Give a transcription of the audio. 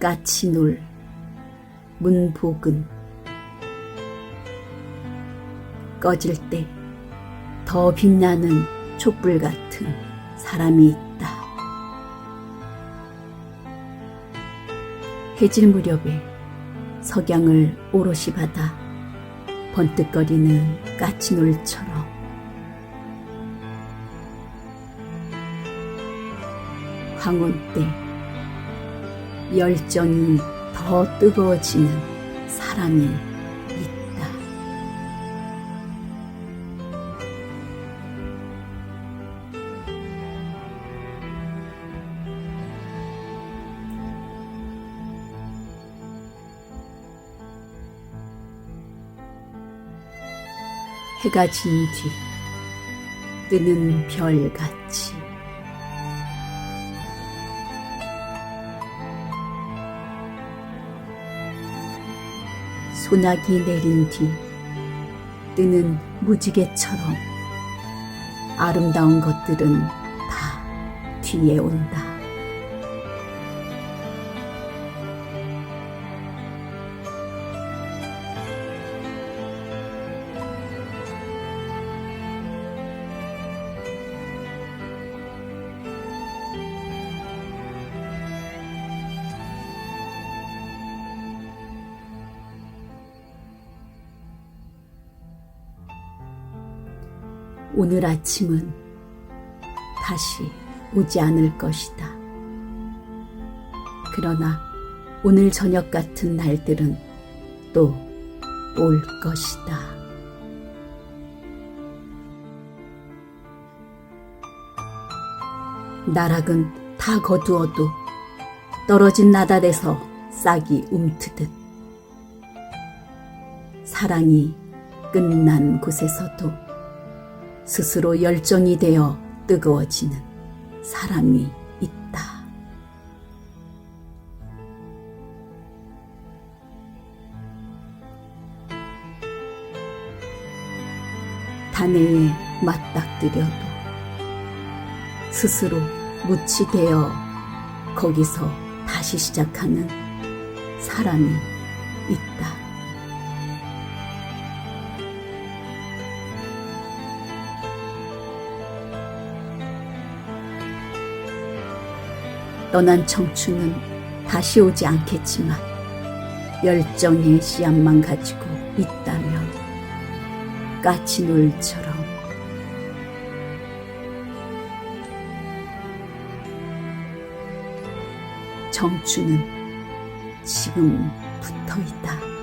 까치놀, 문복은 꺼질 때 더 빛나는 촛불 같은 사람이 있다. 해질 무렵에 석양을 오롯이 받아 번뜩거리는 까치놀처럼 황혼 때 열정이 더 뜨거워지는 사람이 있다. 해가 진 뒤 뜨는 별같이 소나기 내린 뒤 뜨는 무지개처럼 아름다운 것들은 다 뒤에 온다. 오늘 아침은 다시 오지 않을 것이다. 그러나 오늘 저녁 같은 날들은 또 올 것이다. 나락은 다 거두어도 떨어진 나달에서 싹이 움트듯 사랑이 끝난 곳에서도 스스로 열정이 되어 뜨거워지는 사람이 있다. 단에에 맞닥뜨려도 스스로 묻이 되어 거기서 다시 시작하는 사람이 있다. 떠난 청춘은 다시 오지 않겠지만 열정의 씨앗만 가지고 있다면 까치놀처럼 청춘은 지금 붙어 있다.